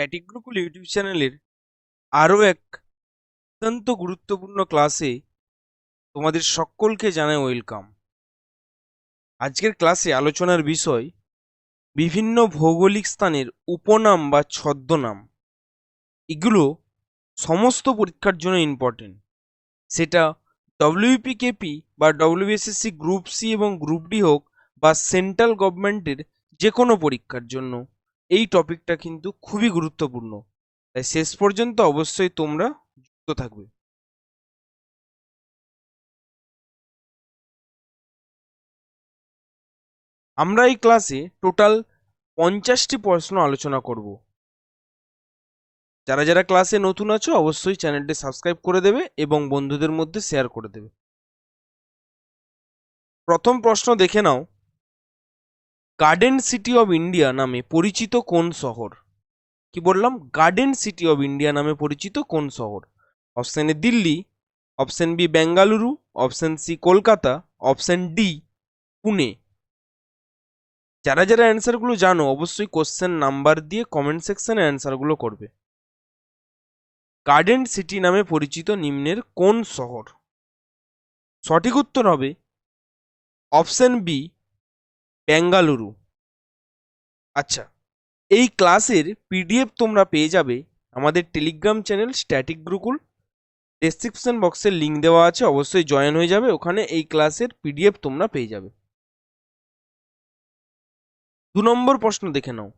Static YouTube চ্যানেলের আরও এক অত্যন্ত গুরুত্বপূর্ণ ক্লাসে তোমাদের সকলকে জানাই ওয়েলকাম আজকের ক্লাসে আলোচনার বিষয় বিভিন্ন ভৌগোলিক স্থানের উপনাম বা ছদ্মনাম। এগুলো সমস্ত পরীক্ষার জন্য ইম্পর্টেন্ট সেটা ডব্লিউপিকেপি বা ডব্লিউবিএসএসসি গ্রুপ সি এবং গ্রুপ ডি হোক বা সেন্ট্রাল গভর্নমেন্টের যে কোনো পরীক্ষার জন্য। এই টপিকটা কিন্তু খুবই গুরুত্বপূর্ণ। তাই শেষ পর্যন্ত অবশ্যই তোমরা যুক্ত থাকবে। আমরা এই ক্লাসে টোটাল পঞ্চাশটি প্রশ্ন আলোচনা করব। যারা যারা ক্লাসে নতুন আছো, অবশ্যই চ্যানেলটি সাবস্ক্রাইব করে দেবে এবং বন্ধুদের মধ্যে শেয়ার করে দেবে। প্রথম প্রশ্ন দেখে নাও। গার্ডেন সিটি অব ইন্ডিয়া নামে পরিচিত কোন শহর? কি বললাম? গার্ডেন সিটি অব ইন্ডিয়া নামে পরিচিত কোন শহর? Option A Delhi option B Bengaluru option C Kolkata option D Pune. যারা যারা অ্যান্সারগুলো জানো, অবশ্যই কোশ্চেন নাম্বার দিয়ে কমেন্ট সেকশনে অ্যান্সারগুলো করবে। গার্ডেন সিটি নামে পরিচিত নিম্নের কোন শহর? সঠিক উত্তর হবে অপশন বি বেঙ্গালুরু। আচ্ছা এই ক্লাসের পিডিএফ তোমরা পেয়ে যাবে আমাদের Telegram channel static Gurukul. Description বক্সের লিঙ্ক দেওয়া আছে, অবশ্যই জয়েন হয়ে যাবে। ওখানে এই ক্লাসের পিডিএফ তোমরা পেয়ে যাবে। দু নম্বর প্রশ্ন দেখে নাও।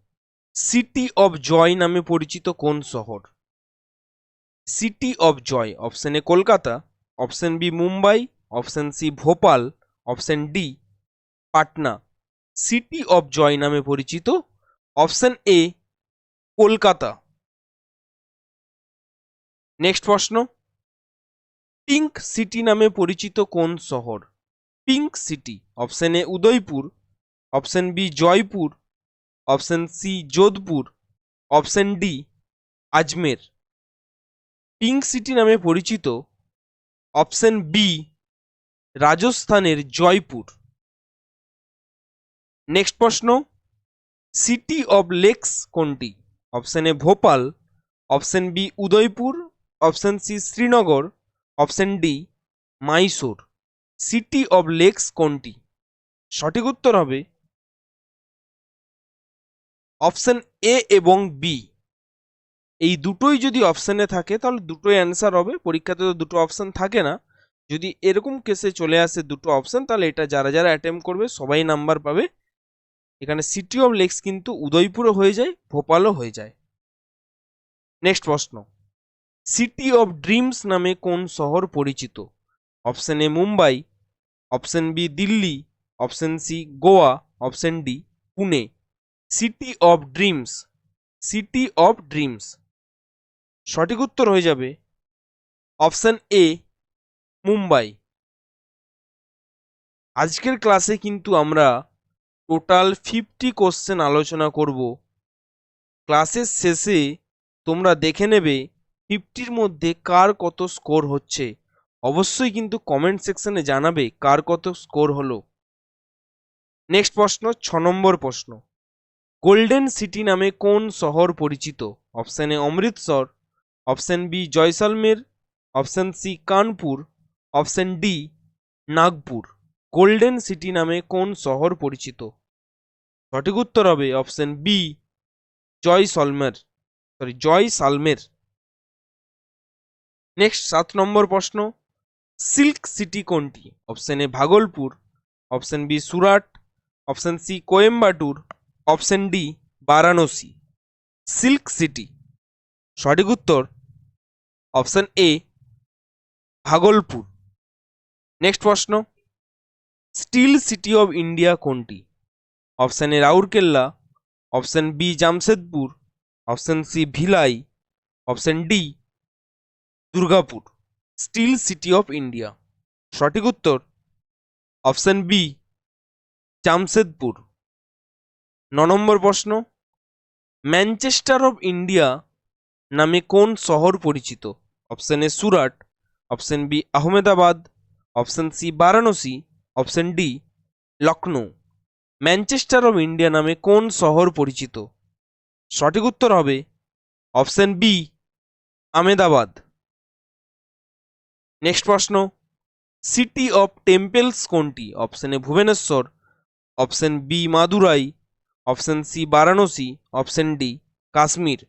সিটি অফ জয় নামে পরিচিত কোন শহর? City of joy option A Kolkata option B Mumbai option C Bhopal option D Patna. City of joy নামে পরিচিত অপশন এ কলকাতা। নেক্সট প্রশ্ন। পিঙ্ক সিটি নামে পরিচিত কোন শহর? Pink city option A Udaipur. Option B Jaipur. Option C Jodhpur. Option D Ajmer. Pink city নামে পরিচিত option B রাজস্থানের জয়পুর। নেক্সট প্রশ্ন, সিটি অব লেকস কোনটি? Option A Bhopal, option B Udaipur, option C Srinagar, option D Mysore. City of lakes কোনটি? সঠিক উত্তর হবে option এ এবং বি। এই দুটোই যদি অপশানে থাকে, তাহলে দুটোই অ্যান্সার হবে। পরীক্ষাতে তো দুটো অপশান থাকে না। যদি এরকম কেসে চলে আসে দুটো অপশান, তাহলে এটা যারা যারা অ্যাটেম্প করবে, সবাই নাম্বার পাবে। এখানে সিটি অফ লেকস কিন্তু উদয়পুরও হয়ে যায়, ভোপালও হয়ে যায়। নেক্সট প্রশ্ন। সিটি অফ ড্রিমস নামে কোন শহর পরিচিত? Option A Mumbai option B Delhi option C Goa option D Pune. City of dreams city of dreams সঠিক উত্তর হয়ে যাবে অপশন এ মুম্বাই। আজকের ক্লাসে কিন্তু আমরা টোটাল ফিফটি কোশ্চেন আলোচনা করব। ক্লাসের শেষে তোমরা দেখে নেবে ফিফটির মধ্যে কার কত স্কোর হচ্ছে। অবশ্যই কিন্তু কমেন্ট সেকশনে জানাবে কার কত স্কোর হলো। নেক্সট প্রশ্ন, ছ নম্বর প্রশ্ন। গোল্ডেন সিটি নামে কোন শহর পরিচিত? Option Amritsar. Option B Jaisalmer. Option C Kanpur. Option D Nagpur. Golden city নামে কোন শহর পরিচিত? সঠিক উত্তর হবে option B Jaisalmer sorry Jaisalmer. Next সাত নম্বর প্রশ্ন, সিল্ক সিটি কোনটি? Option A Bhagalpur option B Surat option C Coimbatore option D Varanasi. Silk city, সঠিক উত্তর অপশন এ ভাগলপুর। নেক্সট প্রশ্ন, স্টিল সিটি অফ ইন্ডিয়া কোনটি? Option A Rourkela option B Jamshedpur, option C Bhilai, option D Durgapur. Steel city of India সঠিক উত্তর? Option B Jamshedpur. ন number প্রশ্ন। Manchester of India নামে কোন শহর পরিচিত? Option A Surat, option B Ahmedabad, option C Varanasi, option D Lucknow Manchester of India নামে কোন শহর পরিচিত? সঠিক উত্তর হবে অপশন বি আমেদাবাদ নেক্সট প্রশ্ন সিটি অফ টেম্পেলস কোনটি? Option Bhubaneswar option B Madurai option C Varanasi option D Kashmir.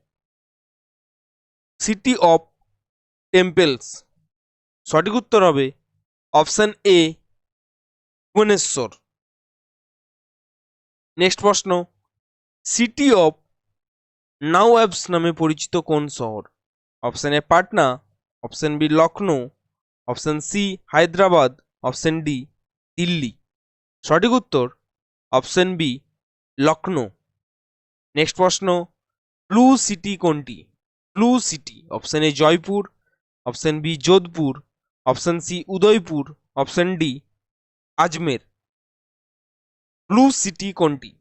City of temples সঠিক উত্তর হবে অপশন এ ভুবনেশ্বর। নেক্সট প্রশ্ন. সিটি অফ নাও অ্যাপস নামে পরিচিত কোন শহর? Option A Patna option B Lucknow option C Hyderabad option D Delhi. সঠিক উত্তর অপশন বি লখনৌ নেক্সট প্রশ্ন ব্লু সিটি কোনটি? Blue city option A Jaipur option B Jodhpur option C Udaipur option D Ajmer. Blue city কোনটি?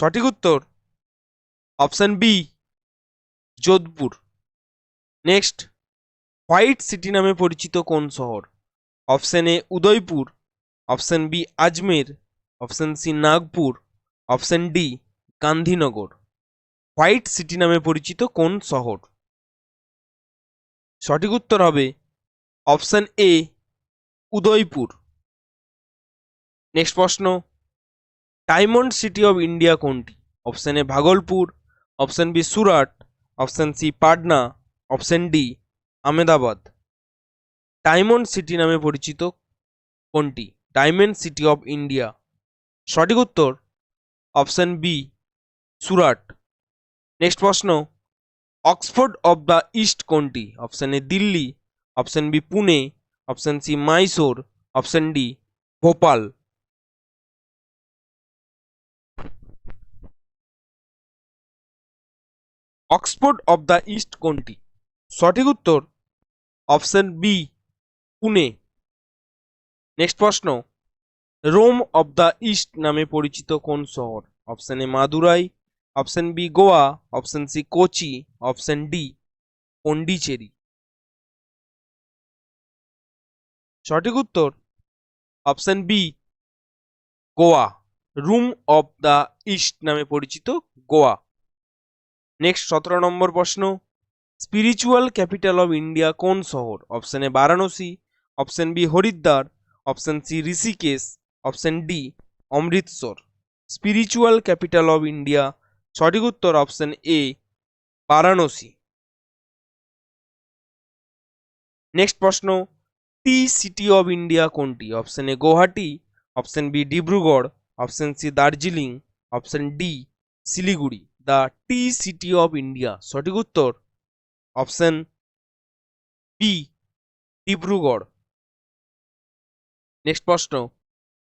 সঠিক উত্তর, option B, Jodhpur. Next, white city নামে পরিচিত কোন শহর? Option A, Udaipur. Option B, Ajmer. Option C, Nagpur. Option D, Gandhinagar. White city নামে পরিচিত কোন শহর? সঠিক উত্তর হবে, অপশন এ, উদয়পুর। নেক্সট প্রশ্ন ডায়মন্ড সিটি অফ ইন্ডিয়া কোনটি? Option A Bhagalpur option B Surat option C Patna option D Ahmedabad diamond city নামে পরিচিত কোনটি? ডায়মন্ড সিটি অফ ইন্ডিয়া সঠিক উত্তর অপশন বি সুরাট। নেক্সট প্রশ্ন অক্সফোর্ড অফ দ্য ইস্ট কোনটি? Option A Delhi option B Pune option C Mysore option D Bhopal. Oxford of the East কোনটি? সঠিক উত্তর অপশন বি পুনে। নেক্সট প্রশ্ন। রোম অফ দ্য ইস্ট নামে পরিচিত কোন শহর? Option A Madurai, option B Goa, option C Kochi, option D Pondicherry. সঠিক উত্তর option B, Goa. Rome of the East নামে পরিচিত গোয়া। নেক্সট সতেরো নম্বর প্রশ্ন। স্পিরিচুয়াল ক্যাপিটাল অফ ইন্ডিয়া কোন শহর? Option A Varanasi. Option B Haridwar. Option C Rishikesh. Option D Amritsar. Spiritual capital of India সঠিক উত্তর অপশন এ বারাণসী। নেক্সট প্রশ্ন, tea city of India কোনটি? Option A Guwahati. Option B Dibrugarh. Option C Darjeeling. Option D Siliguri. The tea city of India সঠিক উত্তর? Option B Dibrugarh. Next প্রশ্ন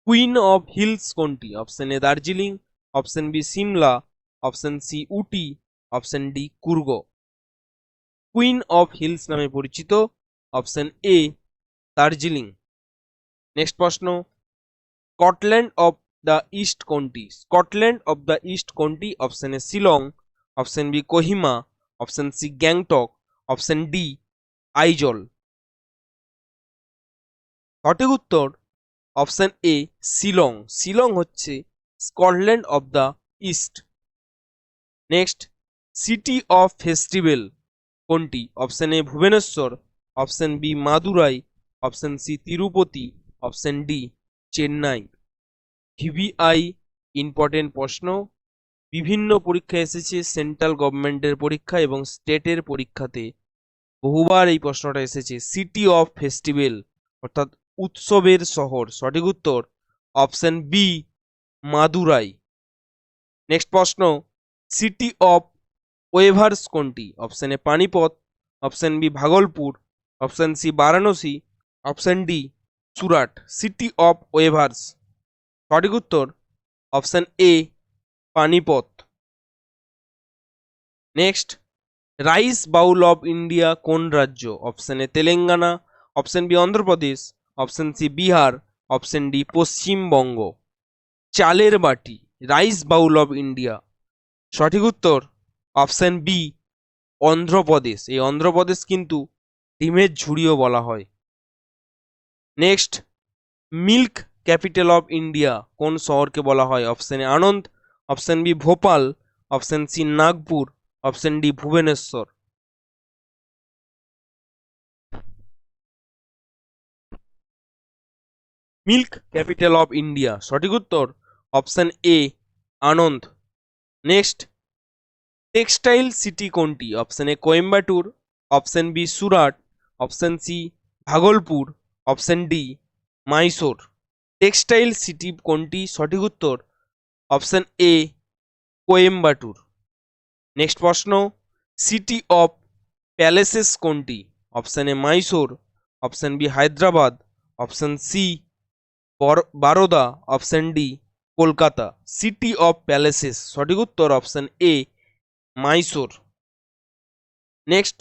queen of hills কোনটি? Option A Darjeeling option B Shimla option C Ooty option D Coorg. Queen of hills নামে পরিচিত option A Darjeeling. Next প্রশ্ন Scotland of the east কোনটি Scotland of the east কোনটি option A Shillong option B Kohima option C Gangtok option D Aizawl সঠিক উত্তর option A Shillong Shillong হচ্ছে Scotland of the East next city of festival কোনটি? Option A Bhubaneswar option B Madurai option C Tirupati option D Chennai VVI important প্রশ্ন। বিভিন্ন পরীক্ষা এসেছে central গভর্নমেন্টের পরীক্ষা এবং স্টেটের পরীক্ষাতে। বহুবার এই প্রশ্নটা এসেছে সিটি অফ ফেস্টিভ্যাল অর্থাৎ উৎসবের শহর, সঠিক উত্তর অপশন বি মাদুরাই। নেক্সট প্রশ্ন সিটি অফ ওয়েভার্স কোনটি? Option A Panipat option B Bhagalpur option C Varanasi option D Surat. City of weavers সঠিক উত্তর option A Panipat. Next rice bowl of India কোন রাজ্য? Option A Telangana. Option B Andhra Pradesh. Option C Bihar. Option D Paschimbanga. চালের বাটি rice bowl of India সঠিক উত্তর option B Andhra Pradesh. এই অন্ধ্রপ্রদেশ কিন্তু ডিমের ঝুড়িও বলা হয়। Next milk capital of India, কোন শহরকে বলা হয়? Option A Anand, option B Bhopal, option C Nagpur, option D Bhubaneswar. Milk, capital of India, সঠিক উত্তর? Option A, Anand. Next. Textile city কোনটি? Option A Coimbatore, option B Surat, option C Bhagalpur, option D Mysore. Textile city কোনটি? সঠিক উত্তর, option A Coimbatore. Next প্রশ্ন, city of palaces কোনটি? Option A Mysore. Option B Hyderabad. Option C Baroda. Option D Kolkata. City of palaces, সঠিক উত্তর, option A Mysore. Next,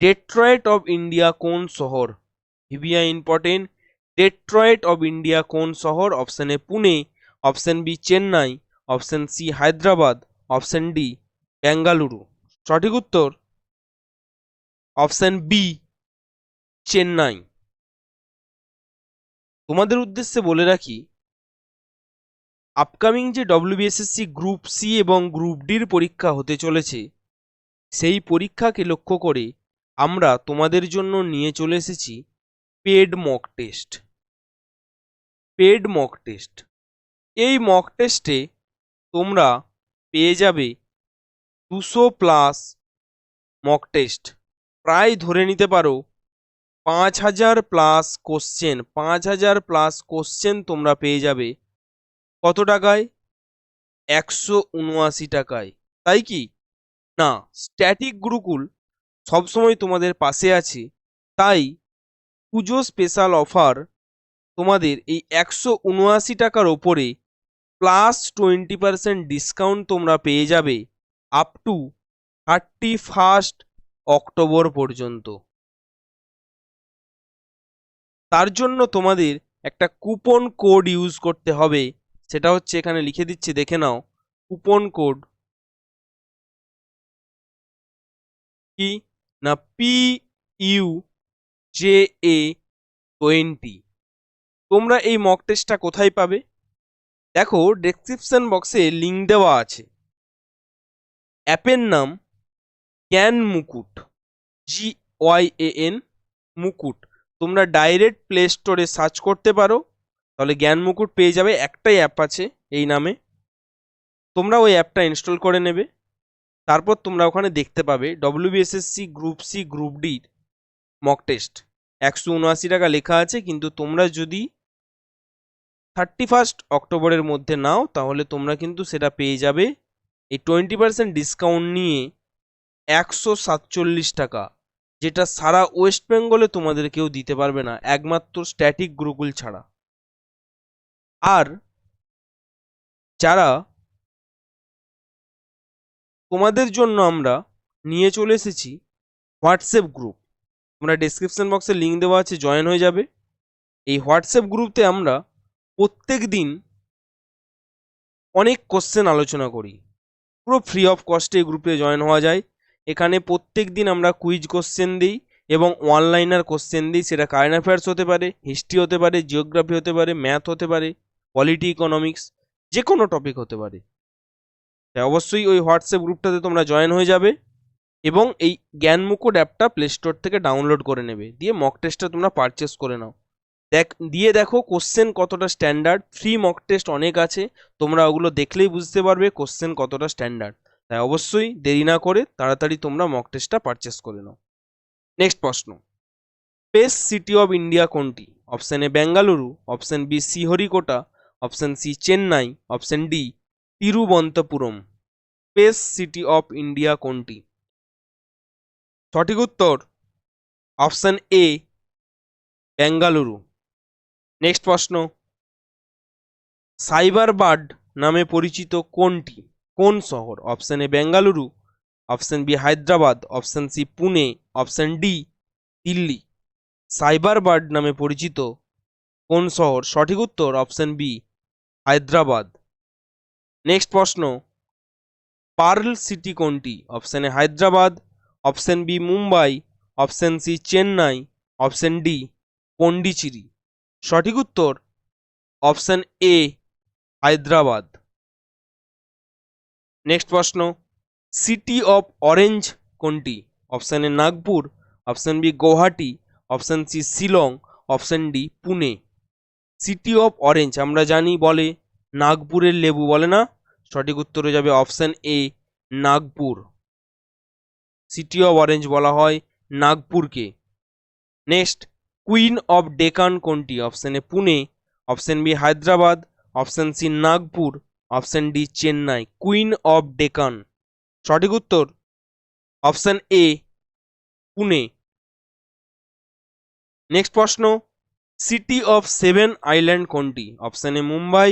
Detroit of India কোন শহর? VVI important. Detroit of India কোন শহর? Option A Pune option B Chennai option C Hyderabad option D Bengaluru সঠিক উত্তর? Option B Chennai তোমাদের উদ্দেশ্যে বলে রাখি আপকামিং যে ডব্লিউবিএসএসসি গ্রুপ সি এবং গ্রুপ ডির পরীক্ষা হতে চলেছে, সেই পরীক্ষাকে লক্ষ্য করে আমরা তোমাদের জন্য নিয়ে চলে এসেছি paid mock test paid mock test এই মক টেস্টে তোমরা পেয়ে যাবে দুশো প্লাস মক টেস্ট প্রায় ধরে নিতে পারো পাঁচ হাজার প্লাস কোশ্চেন পাঁচ হাজার প্লাস কোশ্চেন তোমরা পেয়ে যাবে কত টাকায়? একশো উনআশি টাকায়। তাই কি? না স্ট্যাটিক গুরুকুল সবসময় তোমাদের পাশে আছে। তাই পুজো স্পেশাল অফার তোমাদের এই একশো উনআশি টাকার ওপরে প্লাস টোয়েন্টি পার্সেন্ট ডিসকাউন্ট তোমরা পেয়ে যাবে up to thirty first October পর্যন্ত। তার জন্য তোমাদের একটা কুপন কোড ইউজ করতে হবে, সেটা হচ্ছে এখানে লিখে দিচ্ছি, দেখে নাও কুপন কোড কি? না P U J A twenty তোমরা এই মক টেস্টটা কোথায় পাবে? দেখো ডেসক্রিপশন বক্সে লিঙ্ক দেওয়া আছে। অ্যাপের নাম জ্ঞান মুকুট জি ওয়াই এ এন মুকুট তোমরা ডাইরেক্ট প্লে স্টোরে সার্চ করতে পারো। তাহলে জ্ঞান মুকুট পেয়ে যাবে, একটাই অ্যাপ আছে এই নামে। তোমরা ওই অ্যাপটা ইনস্টল করে নেবে। তারপর তোমরা ওখানে দেখতে পাবে ডব্লিউবিএসএসসি গ্রুপ সি গ্রুপ ডির মক টেস্ট একশো উনআশি টাকা লেখা আছে, কিন্তু তোমরা যদি থার্টি ফার্স্ট অক্টোবরের মধ্যে নাও, তাহলে তোমরা কিন্তু সেটা পেয়ে যাবে। এই টোয়েন্টি পার্সেন্ট ডিসকাউন্ট নিয়ে একশো সাতচল্লিশ টাকা, যেটা সারা ওয়েস্ট বেঙ্গলে তোমাদের কেউ দিতে পারবে না, একমাত্র স্ট্যাটিক গুরুকুল ছাড়া। আর যারা তোমাদের জন্য আমরা নিয়ে চলে এসেছি হোয়াটসঅ্যাপ গ্রুপ তোমরা ডিসক্রিপশন বক্সে লিঙ্ক দেওয়া আছে জয়েন হয়ে যাবে। এই হোয়াটসঅ্যাপ গ্রুপতে আমরা প্রত্যেক দিন অনেক কোশ্চেন আলোচনা করি। পুরো ফ্রি অফ কস্টে গ্রুপে জয়েন হওয়া যায়। এখানে প্রত্যেক দিন আমরা কুইজ কোশ্চেন দিই এবং অনলাইনার কোশ্চেন দিই। সেটা কারেন্ট অ্যাফেয়ার্স হতে পারে হিস্ট্রি হতে পারে জিওগ্রাফি হতে পারে ম্যাথ হতে পারে পলিটি ইকোনমিক্স যে কোনো টপিক হতে পারে। তাই অবশ্যই ওই হোয়াটসঅ্যাপ গ্রুপটাতে তোমরা জয়েন হয়ে যাবে এবং এই জ্ঞানমুকুট অ্যাপটা প্লে স্টোর থেকে ডাউনলোড করে নেবে। দিয়ে মক টেস্টটা তোমরা পারচেস করে নাও। দেখ, দিয়ে দেখো কোশ্চেন কতটা স্ট্যান্ডার্ড ফ্রি মক টেস্ট অনেক আছে, তোমরা ওগুলো দেখলেই বুঝতে পারবে কোশ্চেন কতটা স্ট্যান্ডার্ড তাই অবশ্যই দেরি না করে তাড়াতাড়ি তোমরা মক টেস্টটা পারচেস করে নাও। নেক্সট প্রশ্ন। স্পেস সিটি অফ ইন্ডিয়া কোনটি? Option A Bengaluru option B Sriharikota option C Chennai option D Thiruvananthapuram space city of India কোনটি? সঠিক উত্তর অপশন এ বেঙ্গালুরু নেক্সট প্রশ্ন. সাইবার বার্ড নামে পরিচিত কোনটি? কোন শহর? Option A Bengaluru option B Hyderabad option C Pune option D Delhi Cyberabad নামে পরিচিত কোন শহর? সঠিক উত্তর অপশন বি হায়দ্রাবাদ নেক্সট প্রশ্ন. পার্ল সিটি কোনটি? Option A Hyderabad option B Mumbai option C Chennai option D Pondicherry সঠিক উত্তর অপশন এ, হায়দ্রাবাদ। নেক্সট প্রশ্ন, সিটি অফ অরেঞ্জ কোনটি? Option A, Nagpur, option B, Guwahati, option C, Shillong, option D, Pune. City of orange, আমরা জানি বলে নাগপুরের লেবু বলে না? সঠিক উত্তরে যাবে option A, Nagpur. City of orange বলা হয় নাগপুরকে। নেক্সট কুইন অফ ডেকান কোনটি option A Pune option B Hyderabad option C Nagpur option D Chennai queen of Deccan সঠিক উত্তর অপশন এ পুনে নেক্সট প্রশ্ন সিটি অফ সেভেন আইল্যান্ড কোনটি option A Mumbai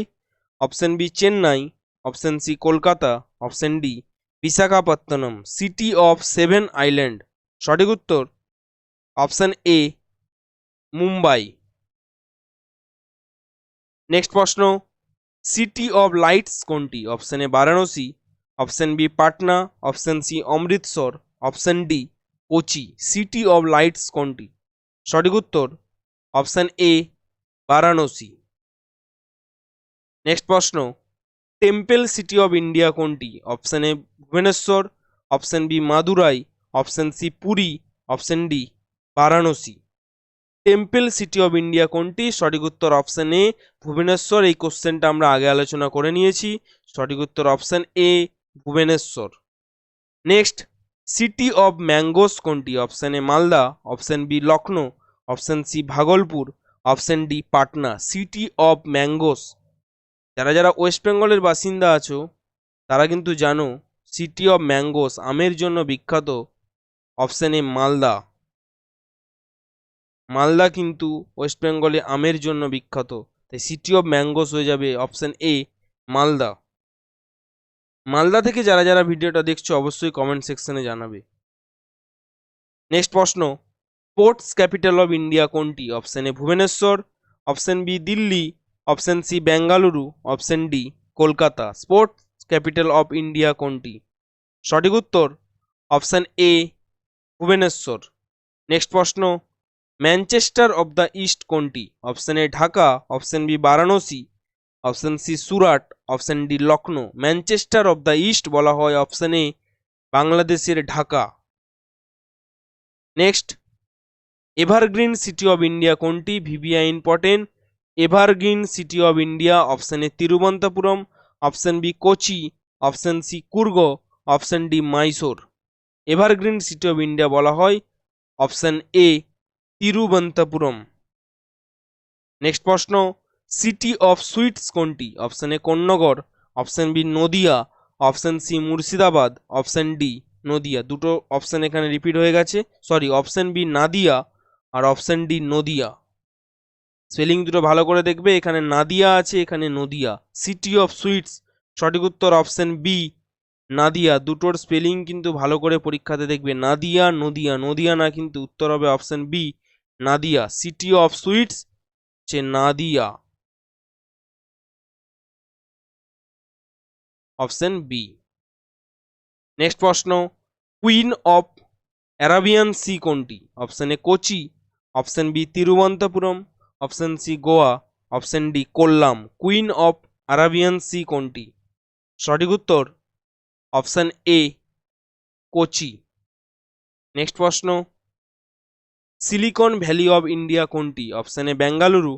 option B Chennai option C Kolkata option D Visakhapatnam city of seven island সঠিক উত্তর option A Mumbai. Next প্রশ্ন city of lights কোনটি? Option A Varanasi option B Patna option C Amritsar option D Kochi. City of lights কোনটি? সঠিক উত্তর option A Varanasi. Next প্রশ্ন temple city of India কোনটি? Option A Bhubaneswar option B Madurai option C Puri option D Varanasi. Temple city of India কোনটি? সঠিক উত্তর option A Bhubaneswar. এই কোশ্চেনটা আমরা আগে আলোচনা করে নিয়েছি। সঠিক উত্তর option A Bhubaneswar. Next, city of mangoes কোনটি? Option A Malda, option B Lucknow option C Bhagalpur, option D Patna. City of mangoes. যারা যারা ওয়েস্ট বেঙ্গলের বাসিন্দা আছো, তারা কিন্তু জানো, সিটি অফ ম্যাঙ্গোস আমের জন্য বিখ্যাত। Option A Malda. মালদা কিন্তু ওয়েস্ট বেঙ্গলে আমের জন্য বিখ্যাত। তাই সিটি অফ ম্যাঙ্গোস হয়ে যাবে অপশান এ মালদা। মালদা থেকে যারা যারা ভিডিওটা দেখছ অবশ্যই কমেন্ট সেকশনে জানাবে। নেক্সট প্রশ্ন স্পোর্টস ক্যাপিটাল অফ ইন্ডিয়া কোনটি? Option A Bhubaneswar option B Delhi option C Bengaluru option D Kolkata. Sports capital of India কোনটি? সঠিক উত্তর অপশান এ ভুবনেশ্বর। নেক্সট প্রশ্ন ম্যানচেস্টার অফ দ্য ইস্ট কোনটি? Option A Dhaka, option B Varanasi, option C Surat, option D Lucknow. Manchester of the East বলা হয় option A বাংলাদেশের Dhaka. Next, evergreen city of India কোনটি? VVI important. Evergreen city of India, option A Thiruvananthapuram option B Kochi, option C Coorg, option D Mysore. Evergreen city of India বলা হয় option A Thiruvananthapuram next প্রশ্ন city of sweets কোনটি? Option A Konnagar option B Nadia option C Murshidabad option D Nadia দুটো option এখানে repeat হয়ে গেছে। Sorry option B Nadia আর option D Nadia spelling দুটো ভালো করে দেখবে, এখানে নাদিয়া আছে, এখানে নদিয়া সিটি অফ সুইটস সঠিক উত্তর অপশন বি নাদিয়া দুটোর স্পেলিং কিন্তু ভালো করে পরীক্ষাতে দেখবে নাদিয়া নদিয়া নদিয়া না কিন্তু উত্তর হবে option B Nadia city of sweets হচ্ছে নাদিয়া। অপশন বি নেক্সট প্রশ্ন কুইন অফ অ্যারাবিয়ান সি কোনটি? Option A Kochi option B Thiruvananthapuram option C Goa option D Kollam queen of Arabian sea কোনটি? সঠিক উত্তর অপশন এ কোচি নেক্সট প্রশ্ন silicon valley of India কোনটি? Option A Bengaluru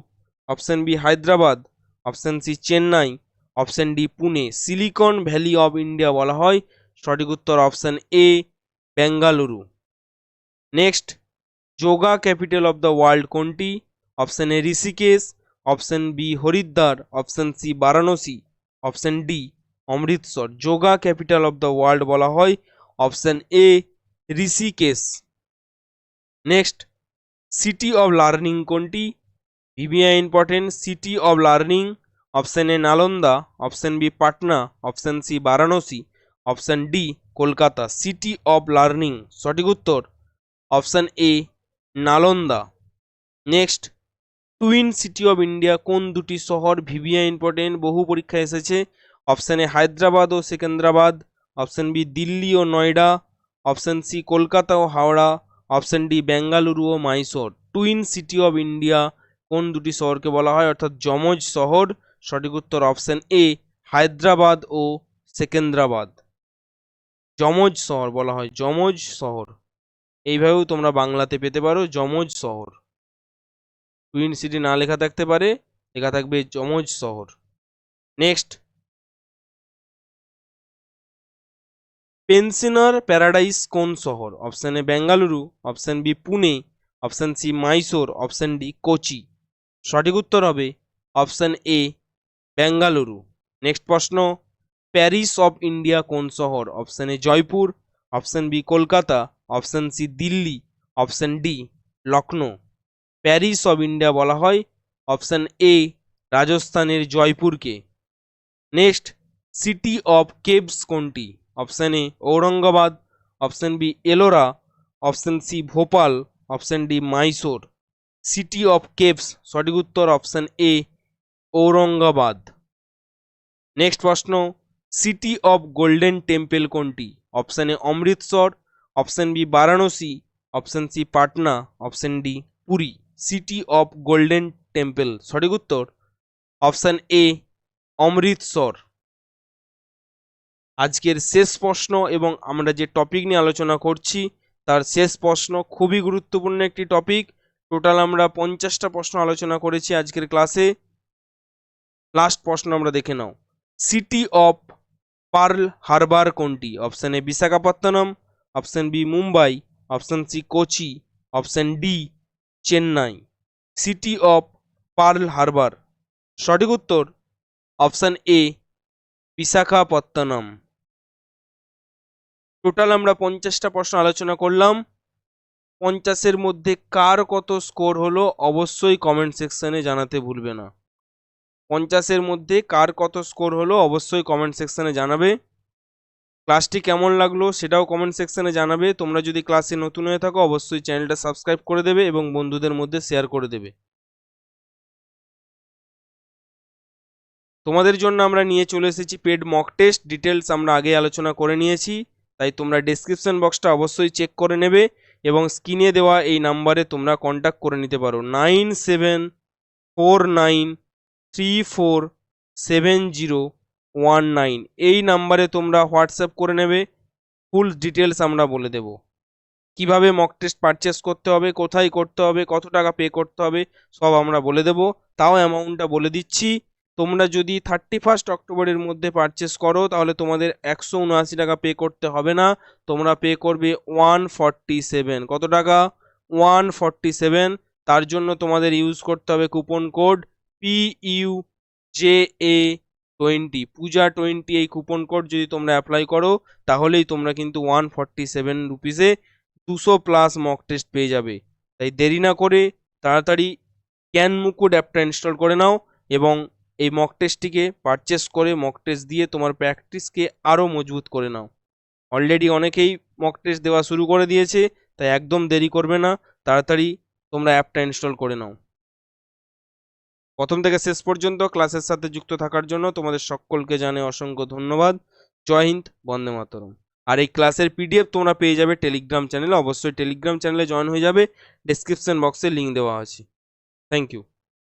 option B Hyderabad option C Chennai option D Pune silicon valley of India বলা হয়। সঠিক উত্তর option A Bengaluru next yoga capital of the world কোনটি? Option A Rishikesh option B Haridwar option C Varanasi option D Amritsar yoga capital of the world বলা হয়। Option A Rishikesh next city of learning কোনটি? VVI important city of learning option A Nalanda option B Patna option C Varanasi option D Kolkata city of learning সঠিক উত্তর? Option A Nalanda next twin city of India কোন দুটি শহর VVI important বহু পরীক্ষা এসেছে। Option A Hyderabad ও Secunderabad. Option B Delhi ও নয়ডা। অপশান সি কলকাতা ও Howrah. Option D Bengaluru O Mysore twin city of India কোন দুটি শহরকে বলা হয়? অর্থাৎ যমজ শহর, সঠিক উত্তর অপশন এ হায়দ্রাবাদ ও সেকেন্দ্রাবাদ। যমজ শহর বলা হয়, যমজ শহর। এইভাবেও তোমরা বাংলাতে পেতে পারো, যমজ শহর। টুইন সিটি না লেখা থাকতে পারে, লেখা থাকবে যমজ শহর। নেক্সট পেনশনার প্যারাডাইস কোন শহর? Option A Bengaluru, option B Pune, option C Mysore, option D Kochi. সঠিক উত্তর হবে অপশান এ বেঙ্গালুরু। নেক্সট প্রশ্ন, প্যারিস অফ ইন্ডিয়া কোন শহর? Option A Jaipur, option B Kolkata, option C Delhi, option D Lucknow Paris of India বলা হয় option A রাজস্থানের জয়পুরকে। নেক্সট, সিটি অফ কেভস কোনটি? Option A Aurangabad, option B Ellora, option C Bhopal, option D Mysore. City of caves সঠিক উত্তর option A Aurangabad. Next প্রশ্ন, city of golden temple কোনটি? Option A Amritsar, option B Varanasi, option C Patna, option D Puri. City of golden temple, সঠিক উত্তর? Option A Amritsar. আজকের শেষ প্রশ্ন এবং আমরা যে টপিক নিয়ে আলোচনা করছি, তার শেষ প্রশ্ন খুবই গুরুত্বপূর্ণ একটি টপিক টোটাল আমরা পঞ্চাশটা প্রশ্ন আলোচনা করেছি আজকের ক্লাসে লাস্ট প্রশ্ন আমরা দেখে নাও। সিটি অফ পার্ল হারবার কোনটি? Option A Visakhapatnam option B Mumbai option C Kochi option D Chennai. City of pearl harbour সঠিক উত্তর অপশান এ বিশাখাপত্তনম। টোটাল আমরা পঞ্চাশটা প্রশ্ন আলোচনা করলাম। পঞ্চাশের মধ্যে কার কত স্কোর হলো অবশ্যই কমেন্ট সেকশনে জানাতে ভুলবে না। পঞ্চাশের মধ্যে কার কত স্কোর হলো অবশ্যই কমেন্ট সেকশনে জানাবে। ক্লাসটি কেমন লাগল সেটাও কমেন্ট সেকশনে জানাবে। তোমরা যদি ক্লাসে নতুন হয়ে থাকো অবশ্যই চ্যানেলটা সাবস্ক্রাইব করে দেবে এবং বন্ধুদের মধ্যে শেয়ার করে দেবে। তোমাদের জন্য আমরা নিয়ে চলে এসেছি পেড মক টেস্ট ডিটেলস আমরা আগে আলোচনা করে নিয়েছি। তাই তোমরা ডেসক্রিপশন বক্সটা অবশ্যই চেক করে নেবে এবং স্ক্রিনে দেওয়া এই নাম্বারে তোমরা কন্ট্যাক্ট করে নিতে পারো। Nine seven four nine three four seven zero one nine এই নাম্বারে তোমরা হোয়াটসঅ্যাপ করে নেবে ফুল ডিটেলস আমরা বলে দেব। কীভাবে মক টেস্ট পারচেস করতে হবে, কোথায় করতে হবে, কত টাকা পে করতে হবে, সব আমরা বলে দেব। তাও অ্যামাউন্টটা বলে দিচ্ছি। তোমরা যদি থার্টি ফার্স্ট অক্টোবরের মধ্যে পারচেস করো, তাহলে তোমাদের একশো উনআশি টাকা পে করতে হবে না। তোমরা পে করবে ওয়ান ফর্টি সেভেন কত টাকা? ওয়ান ফর্টি সেভেন তার জন্য তোমাদের ইউজ করতে হবে coupon code P U J A twenty Puja twenty এই কুপন কোড যদি তোমরা অ্যাপ্লাই করো, তাহলেই তোমরা কিন্তু ওয়ান ফর্টি সেভেন রুপিসে দুশো প্লাস মক টেস্ট পেয়ে যাবে। তাই দেরি না করে তাড়াতাড়ি ক্যান মুকুড অ্যাপটা ইনস্টল করে নাও এবং এই মক টেস্টটিকে পারচেস করে মক টেস্ট দিয়ে তোমার প্র্যাকটিসকে আরও মজবুত করে নাও। অলরেডি অনেকেই মক টেস্ট দেওয়া শুরু করে দিয়েছে, তাই একদম দেরি করবে না, তাড়াতাড়ি তোমরা অ্যাপটা ইনস্টল করে নাও। প্রথম থেকে শেষ পর্যন্ত ক্লাসের সাথে যুক্ত থাকার জন্য তোমাদের সকলকে জানে অসংখ্য ধন্যবাদ। জয় হিন্দ, বন্দে মাতরম। আর এই ক্লাসের পিডিএফ তোমরা পেয়ে যাবে টেলিগ্রাম চ্যানেলে অবশ্যই টেলিগ্রাম চ্যানেলে জয়েন হয়ে যাবে। ডেসক্রিপশন বক্সে লিঙ্ক দেওয়া আছে। Thank you